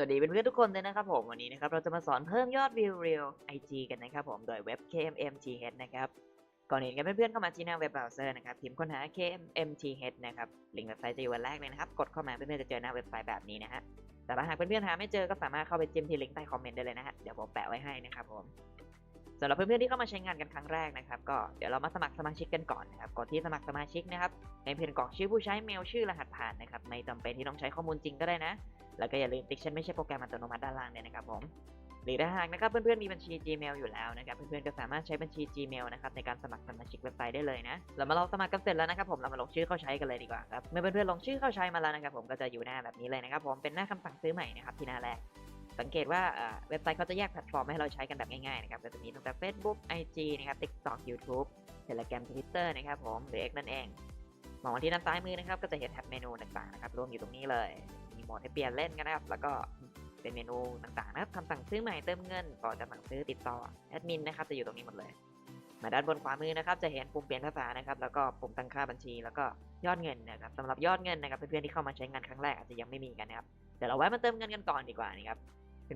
วัสดีเพื่อนๆทุกคนเลยนะครับผมวันนี้นะครับเราจะมาสอนเพิ่มยอดวิวเรียล IG กันนะครับผมโดยเว็บ KMMGH นะครับก่อนอื่นกันเพื่อนๆเข้ามาที่หน้าเว็บเบราว์เซอร์นะครับพิมพ์ค้นหา KMMGH นะครับลิงก์เว็บไซต์จะอยู่วันแรกเลยนะครับกดเข้ามาเพื่อนๆจะเจอหน้าเว็บไซต์แบบนี้นะฮะแต่ถ้าหากเพื่อนๆหาไม่เจอก็สามารถเข้าไปจิ้มที่ลิงก์ใต้คอมเมนต์ได้เลยนะฮะเดี๋ยวผมแปะไว้ให้นะครับผม สำหรับเพื่อนๆที่เข้ามาใช้งานกันครั้งแรกนะครับก็เดี๋ยวเรามาสมัครสมาชิกกันก่อนนะครับกดที่สมัครสมาชิกนะครับในเพียงกรอกชื่อผู้ใช้เมลชื่อรหัสผ่านนะครับไม่จำเป็นที่ต้องใช้ข้อมูลจริงก็ได้นะ แล้วก็อย่าลืมติ๊กฉันไม่ใช่โปรแกรมอัตโนมัติด้านล่างเลยนะครับผมหรือถ้าหากนะครับเพื่อนๆมีบัญชี Gmail อยู่แล้วนะครับเพื่อนๆก็สามารถใช้บัญชี Gmail นะครับในการสมัครสมาชิกเว็บไซต์ได้เลยนะเรามาลองสมัครกันเสร็จแล้วนะครับผมเรามาลงชื่อเข้าใช้กันเลยดีกว่าครับเมื่อเพื่อนๆลงชื่อเข้าใช้มาแล้วนะครับผมก็จะอยู่หน้าแบบนี้เลยนะครับผมเป็นหน้าคำสั่งซื้อใหม่นะครับที่หน้าแรก สังเกตว่าเว็บไซต์เขาจะแยกแพลตฟอร์มให้เราใช้กันแบบง่ายๆนะครับก็จะมีตั้งแต่ Facebook IG นะครับ TikTok YouTube Telegram Twitter นะครับผมหรือ X นั่นเองมองที่ด้านซ้ายมือนะครับ ก็จะเห็นแท็บเมนูต่างๆนะครับรวมอยู่ตรงนี้เลย มีโหมดให้เปลี่ยนเล่นกันนะครับ แล้วก็เป็นเมนูต่างๆนะครับคำสั่งซื้อใหม่เติมเงินก่อนจะสั่งซื้อติดต่อแอดมินนะครับจะอยู่ตรงนี้หมดเลย มาด้านบนขวามือนะครับ จะเห็นปุ่มเปลี่ยนภาษานะครับ แล้วก็ปุ่มตั้งค่าบัญชี แล้วก็ยอดเงินนะครับสำหรับยอดเงินนะครับเพื่อนๆที่เข้ามาใช้งานครั้งแรกอาจจะยังไม่มีกันนะครับเดี๋ยวเราไว้มาเติมเงินกันก่อนดีกว่านะครับ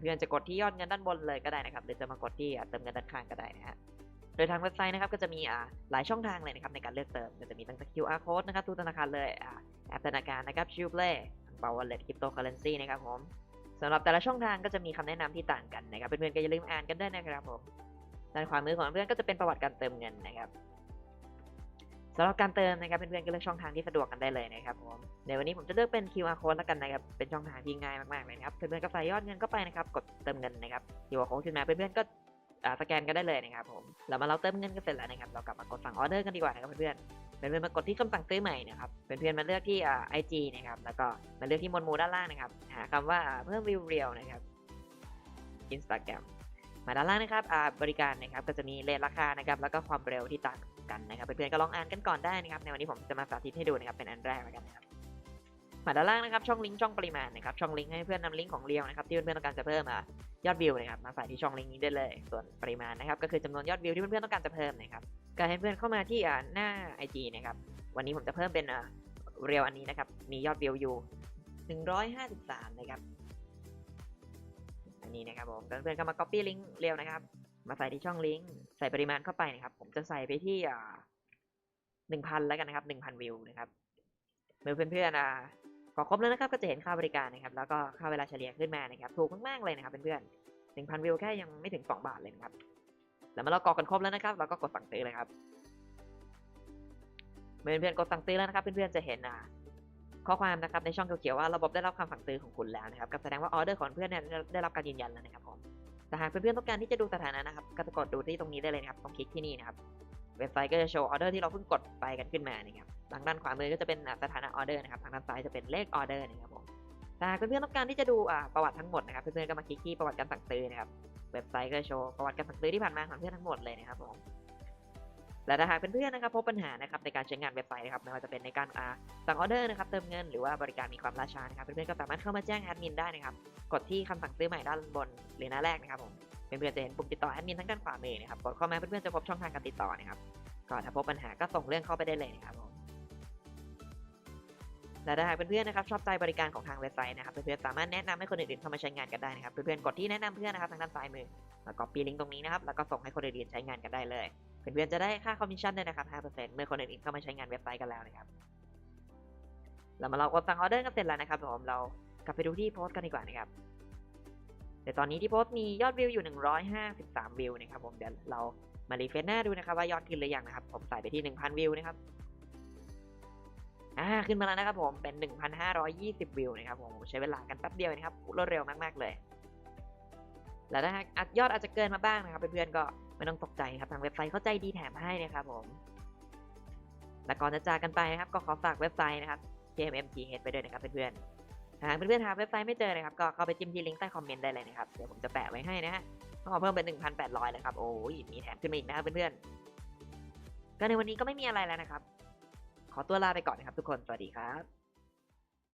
เพื่อนๆจะกดที่ยอดเงินด้านบนเลยก็ได้นะครับหรือจะมากดที่เติมเงินด้านข้างก็ได้นะฮะโดยทางเว็บไซต์นะครับก็จะมีอ่าหลายช่องทางเลยนะครับในการเลือกเติมก็จะมีตั้งแต่ QR code นะครับทุกธนาคารเลยอ่าแอปธนาคารนะครับชิวเ l ลเปา wallet cryptocurrency นะครับผมสำหรับแต่ละช่องทางก็จะมีคำแนะนำที่ต่างกันนะครับเพื่อนๆก็อย่าลืมอ่านกันด้วยนะครับผมด้านขวามือของเพื่อนก็จะเป็นประวัติการเติมเงินนะครับ สำหรับการเติมนะครับเพื่อนๆก็เลือกช่องทางที่สะดวกกันได้เลยนะครับผมในวันนี้ผมจะเลือกเป็น QR code แล้วกันนะครับเป็นช่องทางที่ง่ายมากๆเลยนะครับเพื่อนๆก็ใส่ยอดเงินเข้าไปนะครับกดเติมเงินนะครับ QR code ขึ้นมาเพื่อนๆก็สแกนกันได้เลยนะครับผมแล้วมาเราเติมเงินกันเสร็จแล้วนะครับเรากลับมากดสั่งออเดอร์กันดีกว่านะครับเพื่อนๆเพื่อนๆมากดที่คำสั่งซื้อใหม่นะครับเพื่อนๆมาเลือกที่อ่าไอจีนะครับแล้วก็มาเลือกที่มวดหมู่ด้านล่างนะครับหาคำว่าเพิ่มวิวเรียวนะครับ Instagram มาด้านล่างนะครับอ่าบริการนะครับก็จะมีเรทราคานะครับแล้วก็ความเร็วที่ต่างกันนะครับเพื่อนๆก็ลองอ่านกันก่อนได้นะครับในวันนี้ผมจะมาสาธิตให้ดูนะครับเป็นอันแรกแล้วกันนะครับมาด้านล่างนะครับช่องลิงก์ช่องปริมาณนะครับช่องลิงก์ให้เพื่อนนำลิงก์ของเรียวนะครับที่เพื่อนๆต้องการจะเพิ่มอะยอดวิวนะครับมาใส่ที่ช่องลิงก์นี้ได้เลย ส่วนปริมาณนะครับก็คือจำนวนยอดวิวที่เพื่อนๆต้องการจะเพิ่มนะครับการให้เพื่อนเข้ามาที่อ่าหน้า IG นะครับวันนี้ผมจะเพิ่มเป็นอ่าเรียวอันนี้นะครับมียอดวิวอยู่153นะครับ นี้นะครับผมเพื่อนๆก็มา copy ลิงก์เรียวนะครับ มาใส่ที่ช่องลิงก์ใส่ปริมาณเข้าไปนะครับ ผมจะใส่ไปที่อ่า1,000แล้วกันนะครับ1,000วิวนะครับเมื่อเพื่อนๆอ่าก็ครบแล้วนะครับก็จะเห็นค่าบริการนะครับ แล้วก็ค่าเวลาเฉลี่ยขึ้นมานะครับ ถูกมากๆเลยนะครับเพื่อนๆ1,000วิวแค่ยังไม่ถึง2บาทเลยนะครับแล้วเมื่อเรากรอกกันครบแล้วนะครับเราก็กดสั่งซื้อเลยครับเมื่อเพื่อนๆกดสั่งซื้อแล้วนะครับ เพื่อนๆจะเห็นอ่า ข้อความนะครับในช่องเขียวๆว่าระบบได้รับคำสั่งซื้อของคุณแล้วนะครับก็แสดงว่าออเดอร์ของเพื่อนเนี่ยได้รับการยืนยันแล้วนะครับผมแต่หากเพื่อนๆต้องการที่จะดูสถานะนะครับก็จะกดดูที่ตรงนี้ได้เลยนะครับต้องคลิกที่นี่นะครับเว็บไซต์ก็จะโชว์ออเดอร์ที่เราเพิ่งกดไปกันขึ้นมานะครับทางด้านขวามือก็จะเป็นสถานะออเดอร์นะครับทางด้านซ้ายจะเป็นเลขออเดอร์นะครับผมแต่หากเพื่อนๆต้องการที่จะดูอ่าประวัติทั้งหมดนะครับเพื่อนๆก็มาคลิกที่ประวัติการสั่งซื้อนะครับเว็บไซต์ก็จะโชว์ประวัติการสั่งซื้อที่ผ่านมาของเพื่อนทั้งหมดเลยนะครับผม และถ้าหากเพื่อนๆนะครับพบปัญหานะครับในการใช้งานเว็บไซต์นะครับไม่ว่าจะเป็นในการสั่งออเดอร์นะครับเติมเงินหรือว่าบริการมีความล่าช้านะครับเพื่อนๆก็สามารถเข้ามาแจ้งแอดมินได้นะครับกดที่คำสั่งซื้อใหม่ด้านบนหรือหน้าแรกนะครับผมเพื่อนๆจะเห็นปุ่มติดต่อแอดมินทั้งด้านขวามือนะครับกดเข้ามาเพื่อนๆจะพบช่องทางการติดต่อนะครับก็ถ้าพบปัญหาก็ส่งเรื่องเข้าไปได้เลยนะครับผมและถ้าหากเพื่อนๆนะครับชอบใจบริการของทางเว็บไซต์นะครับเพื่อนๆสามารถแนะนำให้คนอื่นๆเข้ามาใช้งานกันได้นะครับเพื่อนๆกดที่แนะนำเพื่อนนะครับทางด้านซ้ายมือมาก๊อปปี้ลิงก์ตรงนี้นะครับแล้วก็ส่งให้คนอื่นๆใช้งานกันได้เลย เพื่อนๆจะได้ค่าคอมมิชชั่นด้วยนะครับ 5%เมื่อคนอื่นๆเข้ามาใช้งานเว็บไซต์กันแล้วนะครับ เรามาลองกดสั่งออเดอร์กันเสร็จแล้วนะครับผมเรากลับไปดูที่โพสต์กันดีกว่านะครับแต่ตอนนี้ที่โพสต์มียอดวิวอยู่ 153 วิวนะครับผมเดี๋ยวเรามารีเฟรชหน้าดูนะครับว่ายอดขึ้นหรือยังนะครับ ผมใส่ไปที่ 1,000 วิวนะครับอ่าขึ้นมาแล้วนะครับผมเป็น 1,520 วิวนะครับผมใช้เวลากันแป๊บเดียวนะครับรวดเร็วมากๆเลย แล้วถ้าหากยอดอาจจะเกินมาบ้างนะครับเพื่อนๆก็ ไม่ต้องตกใจครับทางเว็บไซต์เข้าใจดีแถมให้นะครับผมและก่อนจะจากกันไปนะครับ ก็ขอฝากเว็บไซต์นะครับ KMMTH ไปด้วยนะครับเพื่อนๆหากเพื่อนๆหาเว็บไซต์ไม่เจอนะครับก็เข้าไปจิ้มที่ลิงก์ใต้คอมเมนต์ได้เลยนะครับเดี๋ยวผมจะแปะไว้ให้นะฮะขอเพิ่มเป็น 1,800เลยครับโอ้ยมีแถมขึ้นมาอีกนะครับเพื่อนๆก็ในวันนี้ก็ไม่มีอะไรแล้วนะครับ ขอตัวลาไปก่อนนะครับทุกคนสวัสดีครับ